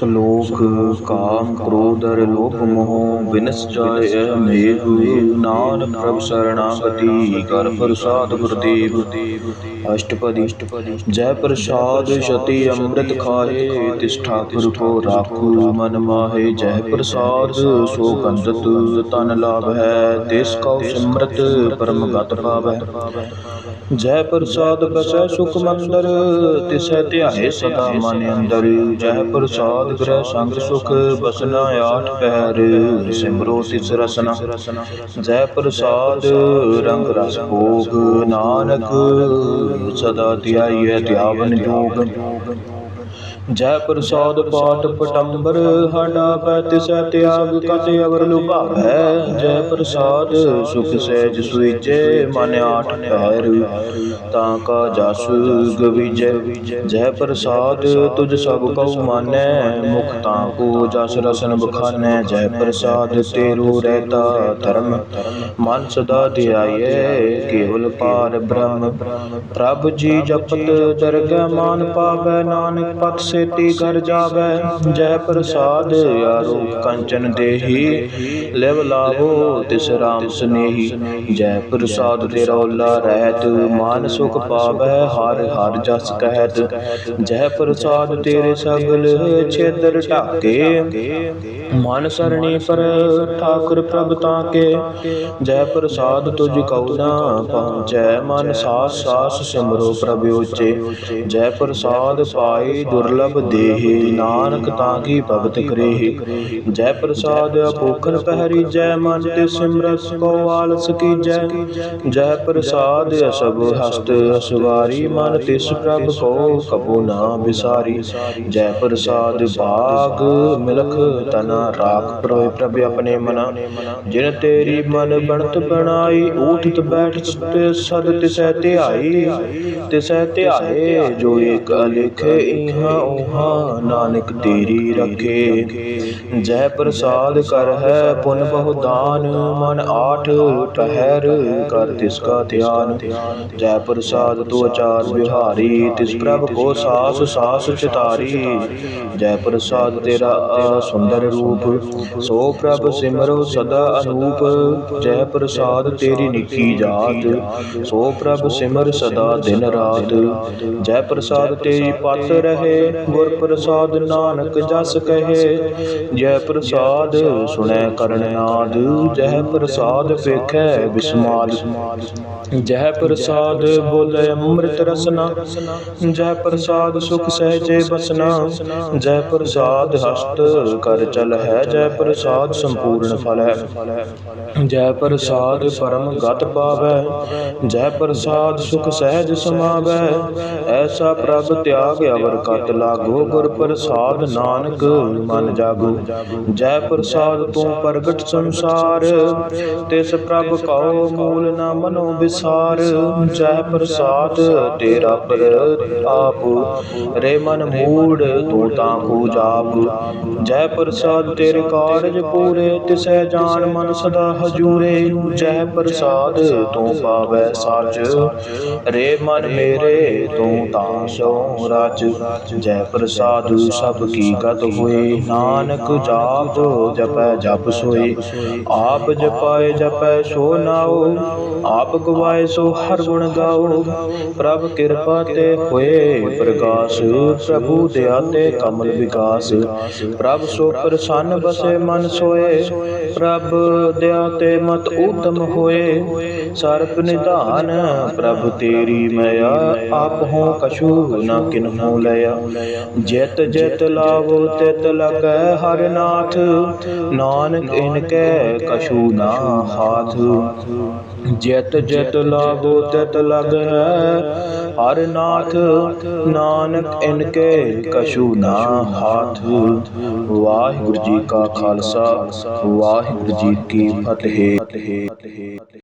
ਸ਼ਲੋਕ, ਕਾਮ ਕ੍ਰੋਧ ਅਰ ਲੋਭ, ਮੋਹ, ਬਿਨਸ ਜਾਏ ਮੇਹ, ਨਾਨਕ ਪ੍ਰਭ ਸਰਣਾਗਤੀ, ਕਰ ਪ੍ਰਸਾਦ ਗੁਰਦੇਵ। ਅਸ਼ਟਪਦੀ, ਜੈ ਪ੍ਰਸਾਦ ਸ਼ਤੀ ਅੰਮ੍ਰਿਤ ਖਾਏ, ਤਿਸ ਠਾਕੁਰ ਕੋ ਰਾਖੂ ਮਨ ਮਾਹੇ, ਜੈ ਪ੍ਰਸਾਦ ਸੋ ਗੰਧਤ ਤਨ ਲਾਭ ਹੈ ਤਿਸ ਕਉ ਸਿਮਰਤ ਪਰਮ ਗਤ ਜੈ ਪ੍ਰਸਾਦ ਬਸੈ ਸੁਖ ਮੰਦਰ ਤਿਸੈ ਧਿਆਏ ਸਦਾ ਮਨ ਅੰਦਰ। ਜੈ ਪ੍ਰਸਾਦ ਗ੍ਰਹਿ ਸੰਗ ਸੁਖ, ਬਸਨਾ ਆਠ ਪਹਿਰ ਸਿਮਰੋ ਤਿਸ ਰਸਨਾ। ਜੈ ਪ੍ਰਸਾਦ ਰੰਗ ਰਸ ਭੋਗ, ਨਾਨਕ ਸਦਾ ਧਿਆਈਐ, ਧਿਆਵਨ ਜੋਗ। ਜੈ ਪ੍ਰਸਾਦ ਪਾਠ ਪਟੰਬਰ ਹਾਡਾ ਪੈ ਤਿਸੈ ਤਿਆਗ ਕਤ ਅਵਰ ਲੁਭਾਵੈ। ਜੈ ਪ੍ਰਸਾਦ, ਸੁਖ ਸਹਿਜ ਸੁਈਚੇ ਮਨ ਆਠ ਪੈਰ ਤਾਂ ਕਾ ਜਸ ਗਵੀਜੈ। ਜੈ ਪ੍ਰਸਾਦ ਤੁਝ ਸਭ ਕਉ ਮਾਨੈ, ਮੁਖ ਤਾਂ ਕੋ ਜਸ ਰਸਨ ਬਖਾਨੈ। ਜੈ ਪ੍ਰਸਾਦ, ਤੇਰੂ ਰਹਿਤਾ ਧਰਮ, ਮਨ ਸਦਾ ਧਿਆਈਐ, ਕੇਵਲ ਪਾਰ ਬ੍ਰਹਮ। ਪ੍ਰਭ ਜੀ ਜਪਤ, ਦਰਗਹਿ ਮਾਨ ਪਾਵੈ ਨਾਨਕ ਪਤ ਸੇਤੀ ਕਰ ਜਾਵੈ, ਜੈ ਪ੍ਰਸਾਦ ਯਾਰੋ ਕੰਚਨ ਦੇਹੀ, ਲਿਵ ਲਾਵੋ ਤਿਸ ਰਾਮ ਸਨੇਹੀ। ਜੈ ਪ੍ਰਸਾਦ ਤੇਰਾ ਓਲਾ ਰਹਿਤ, ਮਾਨ ਸੁਖ ਪਾਵੈ, ਹਰ ਹਰ ਜਸ ਕਹਿਤ। ਜੈ ਪ੍ਰਸਾਦ ਤੇਰੇ ਸਗਲ ਛੇਦਰ ਢਾਕੇ, ਮਨ ਸਰਣੀ ਪਰ ਠਾਕੁਰ ਪ੍ਰਭ ਤਾਕੇ। ਜੈ ਪ੍ਰਸਾਦ ਤੁਝ ਕਉ ਨਾ ਪਹੁੰਚੈ, ਮਨ ਸਾਸ ਸਾਸ ਸਿਮਰੋ ਪ੍ਰਭ ਉਚੇ ਜੈ ਪ੍ਰਸਾਦ ਪਾਈ ਦੁਰਲਭ ਦੇਹ ਨਾਨਕ ਤਾਂ ਕੀ ਭਗਤ ਕਰੇਹ? ਜੈ ਪ੍ਰਸਾਦ ਅਪੋਖਨ ਪਹਿਰੀ ਜੈ ਮਨ ਤੇ ਸਿਮਰਤ ਕੋ ਆਲਸ ਕੀਜੈ ਜੈ? ਪ੍ਰਸਾਦ ਅਸਭ ਹਸਤ ਅਸਵਾਰੀ ਮਨ ਤਿਸ ਪ੍ਰਭ ਕੋ ਕਬੂ ਨਾ ਵਿਸਾਰੀ। ਜੈ ਪ੍ਰਸਾਦ ਬਾਗ ਮਿਲਖ ਤਨਾ ਰਾਖ ਪ੍ਰੋਇ ਪ੍ਰਭ ਆਪਣੇ ਮਨਾ। ਜਿਨ ਤੇਰੀ ਮਨ ਬਣਤ ਬਣਾਈ, ਊਠਤ ਬੈਠ ਤੇ ਸਦ ਤਿਸੈ ਧਿਆਈ। ਤਿਸੈ ਧਿਆਏ ਜੋ ਏਕ ਅਲਿਖ ਇਹਾਂ ਉਹਾਂ ਨਾਨਕ ਤੇਰੀ ਰਖੇ। ਜੈ ਪ੍ਰਸਾਦ ਕਰ ਹੈ ਪੁਨ ਬਹੁ ਦਾਨ, ਮਨ ਆਠ ਟਹਿਰ ਕਰ ਤਿਸ ਕਾ ਧਿਆਨ। ਜੈ ਪ੍ਰਸਾਦ ਤੋ ਆਚਾਰ ਵਿਹਾਰੀ, ਤਿਸ ਪ੍ਰਭ ਕੋ ਸਾਸ ਸਾਸ ਚਿਤਾਰੀ। ਜੈ ਪ੍ਰਸਾਦ ਤੇਰਾ ਸੁੰਦਰ ਰੂਪ, ਸੋ ਪ੍ਰਭ ਸਿਮਰੋ ਸਦਾ ਅਨੂਪ। ਜੈ ਪ੍ਰਸਾਦ ਤੇਰੀ ਨਿੱਕੀ ਜਾਤ, ਸੋ ਪ੍ਰਭ ਸਿਮਰ ਸਦਾ ਦਿਨ ਰਾਤ। ਜੈ ਪ੍ਰਸਾਦ ਤੇਰੀ ਪਤ ਰਹਿ ਗੁਰ ਪ੍ਰਸਾਦ ਨਾਨਕ ਜਸ ਕਹੇ ਜੈ ਪ੍ਰਸਾਦ ਸੁਣੈ ਕਰਨ ਨਾਦ ਜੈ ਪ੍ਰਸਾਦ ਵੇਖੈ ਬਿਸਮਾਦ ਜੈ ਪ੍ਰਸਾਦ ਬੋਲੇ ਅੰਮ੍ਰਿਤ ਰਸਨਾ ਜੈ ਪ੍ਰਸਾਦ ਸੁਖ ਸਹਿਜੇ ਬਸਨਾ ਜੈ ਪ੍ਰਸਾਦ ਹਸਤ ਕਰ ਚਲ ਹੈ ਜੈ ਪ੍ਰਸਾਦ ਸੰਪੂਰਨ ਫਲ ਹੈ। ਜੈ ਪ੍ਰਸਾਦ ਪਰਮ ਗਤ ਪਾਵੈ ਜੈ ਪ੍ਰਸਾਦ ਸੁਖ ਸਹਿਜ ਸਮਾਵੈ, ਐਸਾ ਪ੍ਰਭ ਤਿਆਗ ਅਵਰ ਕਤ ਲਾਗੋ, ਗੁਰ ਪ੍ਰਸਾਦ ਨਾਨਕ ਮਨ ਜਾਗੋ। ਜੈ ਪ੍ਰਸਾਦ ਤੂੰ ਪ੍ਰਗਟ ਸੰਸਾਰ, ਤਿਸ ਪ੍ਰਭ ਕਉ ਮੂਲ ਨਾ ਮਨੋ ਵਿਸਾਰ ਜੈ ਪ੍ਰਸਾਦ ਤੇਰਾ ਪਰ ਆਪ। ਰੇ ਮਨ ਮੂੜ, ਤੂੰ ਤਾਂ ਕੋ ਜਾਪ ਜੈ ਪ੍ਰਸਾਦ ਤੇਰੇ ਕਾਰਜ ਪੂਰੇ, ਤਿਸੈ ਜਾਨ ਮਨ ਸਦਾ ਹਜੂਰੇ। ਜੈ ਪ੍ਰਸਾਦ ਤੂੰ ਪਾਵੈ ਸਾਚ। ਰੇ ਮਨ ਮੇਰੇ, ਤੂੰ ਤਾਂ ਸੋ ਰਾਜ ਜੈ ਪ੍ਰਸਾਦ ਸਭ ਕੀ ਗਤ ਹੋਏ, ਨਾਨਕ ਜਾਪ ਜੋ ਜਪੈ ਜਪ ਸੋਏ। ਆਪ ਜਪਾਏ ਜਪੈ ਸੋ ਨਾਉ, ਆਪ ਗਵਾਏ ਸੋ ਹਰ ਗੁਣ ਗਾਓ। ਪ੍ਰਭ ਕਿਰਪਾ ਤੇ ਹੋਏ ਪ੍ਰਕਾਸ਼। ਪ੍ਰਭੂ ਦਇਆ ਤੇ ਕਮਲ ਵਿਕਾਸ। ਪ੍ਰਭ ਸੋ ਪ੍ਰਸੰਨ ਬਸੇ ਮਨ ਸੋਏ। ਪ੍ਰਭ ਦਇਆ ਤੇ ਮਤ ਉਤਮ ਹੋਏ। ਸਰਪ ਨਿਧਾਨ, ਪ੍ਰਭ ਤੇਰੀ ਮਇਆ ਆਪ ਹੋ ਕਛੂ ਨਾ ਕਿਨਹੂ ਲਿਆ ਜਿਤ ਜਿਤ ਲਾਵੋ, ਤਿਤ ਲਗੈ ਹਰ ਨਾਥ। ਨਾਨਕ ਇਨ ਕੈ ਕਛੂ ਨਾ ਹਾਥ। ਜਿਤ ਜਿਤ ਲਾਭੋ ਤਿਤ ਲਗੈ ਹਰ ਨਾਥ ਨਾਨਕ ਇਨ ਕੇ ਕਛੂ ਨਾ ਹਾਥ। ਵਾਹਿਗੁਰੂ ਜੀ ਕਾ ਖਾਲਸਾ, ਵਾਹਿਗੁਰੂ ਜੀ ਕੀ ਫਤਿਹ।